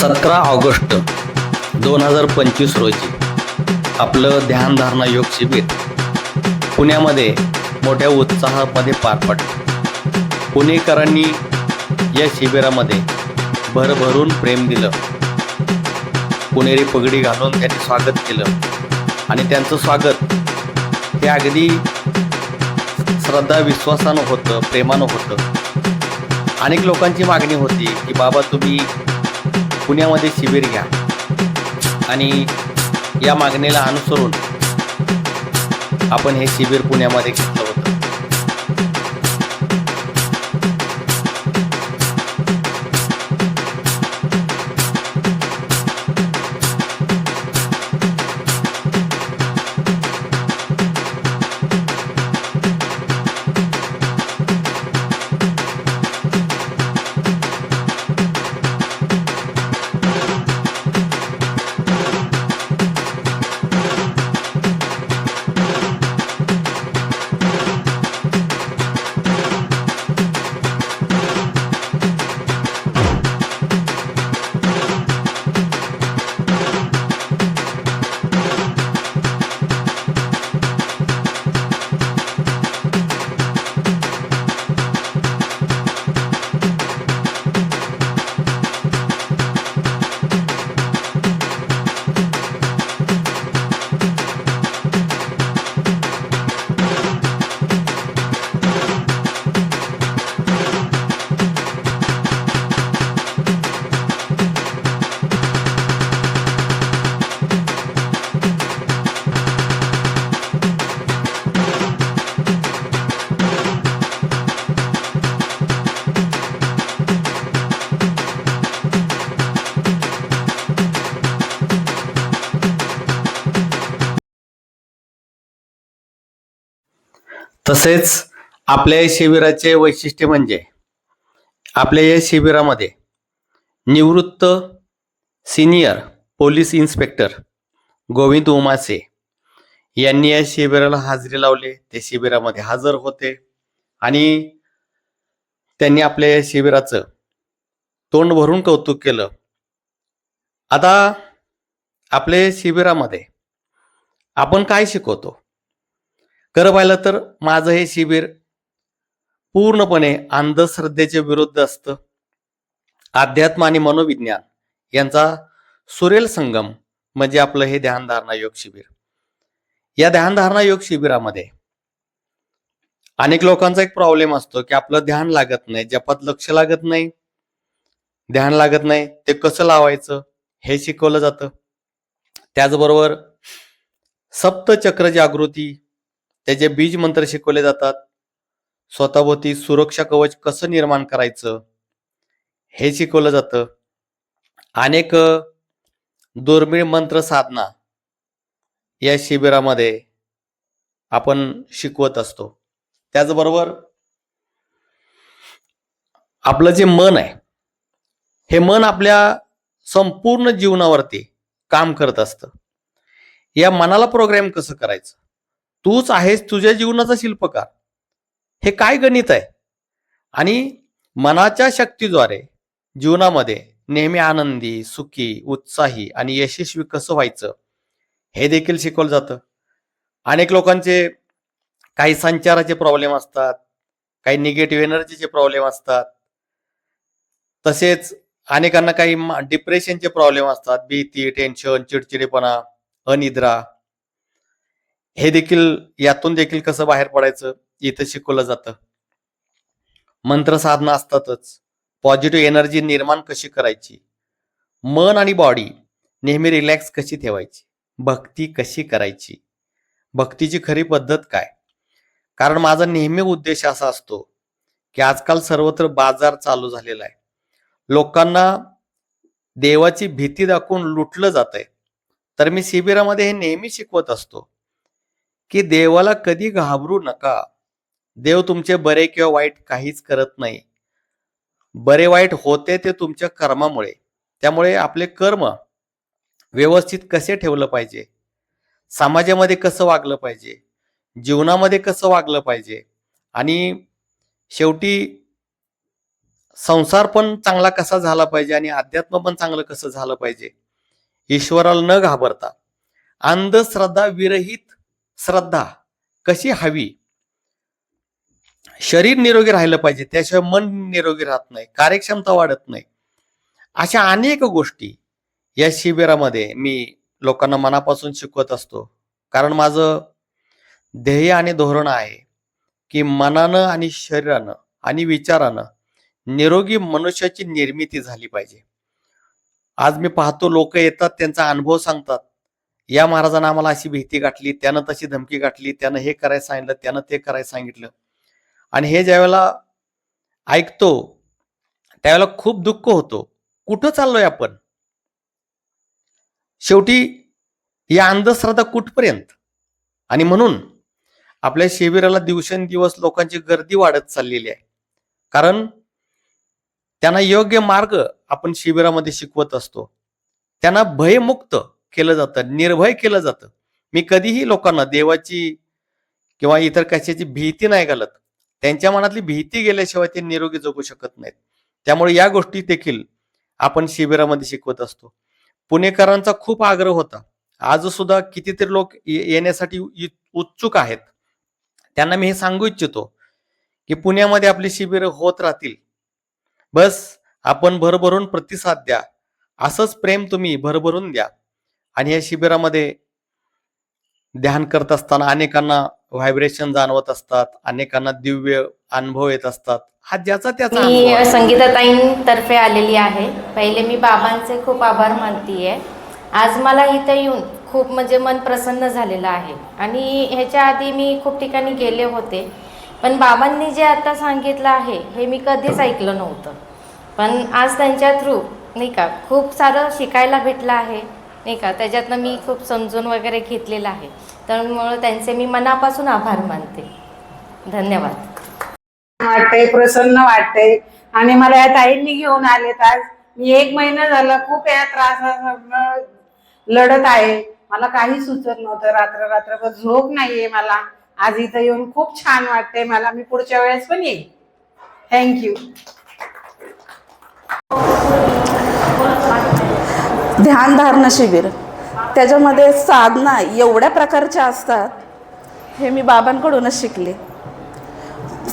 सतरा ऑगस्ट दोन हजार पंचवीस रोजी आपलं ध्यानधारणा योग शिबिर पुण्यामध्ये मोठ्या उत्साहामध्ये पार पडलं. पुणेकरांनी या शिबिरामध्ये भरभरून प्रेम दिलं. पुणेरी पगडी घालून त्यांनी स्वागत केलं. आणि त्यांचं स्वागत हे अगदी श्रद्धा विश्वासानं होतं प्रेमानं होतं. अनेक लोकांची मागणी होती की बाबा तुम्ही पुण्यामध्ये शिबिर घ्या. आणि या मागणीला अनुसरून आपण हे शिबिर पुण्यामध्ये घेतलं तसेच आपल्या या शिबिराचे वैशिष्ट्य म्हणजे आपल्या या शिबिरामध्ये निवृत्त senior police inspector Govind Umase यांनी या शिबिराला हाजरी लावली. ते शिबिरामध्ये हजर होते आणि त्यांनी आपल्या या शिबिराचं तोंड भरून कौतुक केलं. आता आपल्या शिबिरामध्ये आपण काय शिकवतो? खरं पाहिलं तर माझं हे शिबिर पूर्णपणे अंधश्रद्धेच्या विरुद्ध असतं. अध्यात्म आणि मनोविज्ञान यांचा सुरेल संगम म्हणजे आपलं हे ध्यानधारणा योग शिबिर. या ध्यानधारणा योग शिबिरामध्ये अनेक लोकांचा एक प्रॉब्लेम असतो की आपलं ध्यान लागत नाही जपात लक्ष लागत नाही. ध्यान लागत नाही ते कसं लावायचं हे शिकवलं जातं. त्याचबरोबर सप्तचक्र जागृती त्याचे बीज मंत्र शिकवले जातात. स्वतःभोवती सुरक्षा कवच कसं निर्माण करायचं? हे शिकवलं जातं. अनेक दुर्मिळ मंत्र साधना या शिबिरामध्ये आपण शिकवत असतो. त्याचबरोबर आपलं जे मन आहे हे मन आपल्या संपूर्ण जीवनावरती काम करत असतं. या मनाला प्रोग्राम कसं करायचं? तूच आहेस तुझ्या जीवनाचा शिल्पकार. हे काय गणित आहे? आणि मनाच्या शक्तीद्वारे जीवनामध्ये नेहमी आनंदी सुखी उत्साही आणि यशस्वी कसं व्हायचं हे देखील शिकवलं जातं. अनेक लोकांचे काही संचाराचे प्रॉब्लेम असतात काही निगेटिव्ह एनर्जीचे प्रॉब्लेम असतात. तसेच अनेकांना काही डिप्रेशनचे प्रॉब्लेम असतात. भीती टेन्शन चिडचिडेपणा अनिद्रा हे देखील यातून देखील कसं बाहेर पडायचं? इथं शिकवलं जातं. मंत्र साधना असतातच. पॉझिटिव्ह एनर्जी निर्माण कशी करायची? मन आणि बॉडी नेहमी रिलॅक्स कशी ठेवायची? भक्ती कशी करायची? भक्तीची खरी पद्धत काय? कारण माझा नेहमी उद्देश असा असतो की आजकाल सर्वत्र बाजार चालू झालेला आहे. लोकांना देवाची भीती दाखवून लुटलं जात आहे तर मी शिबिरामध्ये हे नेहमी शिकवत असतो. की देवाला कधी घाबरू नका. देव तुमचे बरे किंवा वाईट काहीच करत नाही. बरे वाईट होते ते तुमच्या कर्मामुळे. त्यामुळे आपले कर्म व्यवस्थित कसे ठेवलं पाहिजे? समाजामध्ये कसं वागलं पाहिजे? जीवनामध्ये कसं वागलं पाहिजे? आणि शेवटी संसार पण चांगला कसा झाला पाहिजे आणि अध्यात्म पण चांगलं कसं झालं पाहिजे? ईश्वराला न घाबरता. अंधश्रद्धा विरहित श्रद्धा कशी हवी? शरीर निरोगी राहिलं पाहिजे त्याशिवाय मन निरोगी राहत नाही कार्यक्षमता वाढत नाही. अशा अनेक गोष्टी या शिबिरामध्ये मी लोकांना मनापासून शिकवत असतो. कारण माझं ध्येय आणि धोरण आहे की मनानं आणि शरीरानं आणि विचारानं निरोगी मनुष्याची निर्मिती झाली पाहिजे. आज मी पाहतो लोक येतात त्यांचा अनुभव सांगतात या महाराजांना आम्हाला अशी भीती गाठली त्यानं तशी धमकी गाठली त्यानं हे करायला सांगितलं त्यानं ते करायला सांगितलं. आणि हे ज्यावेळेला ऐकतो त्यावेळेला खूप दुःख होतो. कुठं चाललोय आपण? शेवटी या अंधश्रद्धा कुठपर्यंत? आणि म्हणून आपल्या शिबिराला दिवसेंदिवस लोकांची गर्दी वाढत चाललेली आहे. कारण त्यांना योग्य मार्ग आपण शिबिरामध्ये शिकवत असतो. त्यांना भयमुक्त केलं जातं निर्भय केलं जातं. मी कधीही लोकांना देवाची किंवा इतर कशाची भीती नाही घालत. त्यांच्या मनातली भीती गेल्याशिवाय ते निरोगी जगू शकत नाहीत. त्यामुळे या गोष्टी देखील आपण शिबिरामध्ये शिकवत असतो. पुणेकरांचा खूप आग्रह होता. आज सुद्धा कितीतरी लोक ये- येण्यासाठी इ- उत्सुक आहेत. त्यांना मी हे सांगू इच्छितो की पुण्यामध्ये आपली शिबिर होत राहतील. बस आपण भरभरून प्रतिसाद द्या. असंच प्रेम तुम्ही भरभरून द्या. आणि या शिबिरामध्ये ध्यान करत असताना अनेकांना व्हायब्रेशन जाणवत असतात अनेकांना दिव्य अनुभव येत असतात. हा ज्याचा त्याचा मी. संगीताताईंतर्फे आलेली आहे. पहिले मी बाबांचे खूप आभार मानतीये. आज मला इथे येऊन खूप म्हणजे मन प्रसन्न झालेलं आहे. आणि ह्याच्या आधी मी खूप ठिकाणी गेले होते. पण बाबांनी जे आता सांगितलं आहे हे मी कधीच ऐकलं नव्हतं. पण आज त्यांच्या थ्रू नाही का खूप सारं शिकायला भेटलं आहे. नाही का? त्याच्यातनं मी खूप समजून वगैरे घेतलेलं आहे. त्यामुळं त्यांचे मी मनापासून आभार मानते. धन्यवाद. वाटतंय प्रसन्न वाटतंय. आणि मला या ताईंनी घेऊन आलेत आज. मी एक महिना झाला खूप या त्रास लढत आहे. मला काही सुचत नव्हतं. रात्र रात्रभर झोप नाहीये मला. आज इथं येऊन खूप छान वाटतंय. मला मी पुढच्या वेळेस पण येईन. थँक्यू ध्यानधारणा शिबिर. त्याच्यामध्ये साधना एवढ्या प्रकारच्या असतात हे मी बाबांकडूनच शिकले.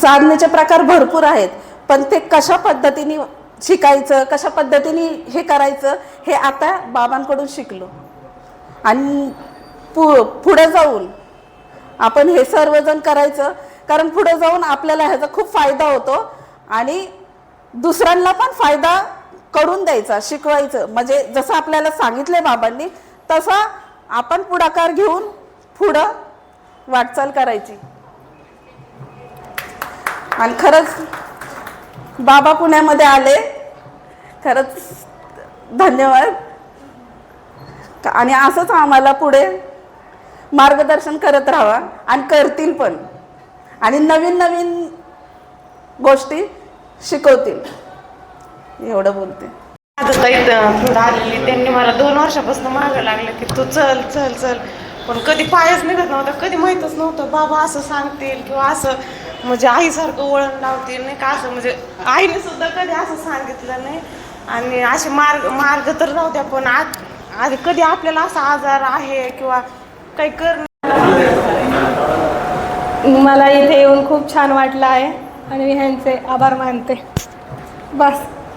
साधनेचे प्रकार भरपूर आहेत पण ते कशा पद्धतीने शिकायचं कशा पद्धतीने हे करायचं हे आता बाबांकडून शिकलो. आणि पु पुढे जाऊन आपण हे सर्वजण करायचं कारण पुढे जाऊन आपल्याला ह्याचा खूप फायदा होतो आणि दुसऱ्यांना पण फायदा करून द्यायचा शिकवायचं. म्हणजे जसं आपल्याला सांगितलंय बाबांनी तसा आपण पुढाकार घेऊन पुढं वाटचाल करायची. आणि खरंच बाबा पुण्यामध्ये आले. खरंच धन्यवाद. आणि असंच आम्हाला पुढे मार्गदर्शन करत राहावा आणि करतील पण. आणि नवीन नवीन गोष्टी शिकवतील. एवढं बोलते. आता ताई पुढं आलेली त्यांनी मला दोन वर्षापासून मागं लागलं की तू चल चल चल. पण कधी पायच निघत नव्हता कधी माहीतच नव्हतं बाबा असं सांगतील किंवा असं म्हणजे आईसारखं वळण लावतील नाही का? असं म्हणजे आईने सुद्धा कधी असं सांगितलं नाही. आणि असे मार्ग मार्ग तर नव्हत्या पण आज आधी कधी आपल्याला असा आजार आहे किंवा काही कर मला इथे येऊन खूप छान वाटलं आहे आणि मी ह्यांचे आभार मानते. बस.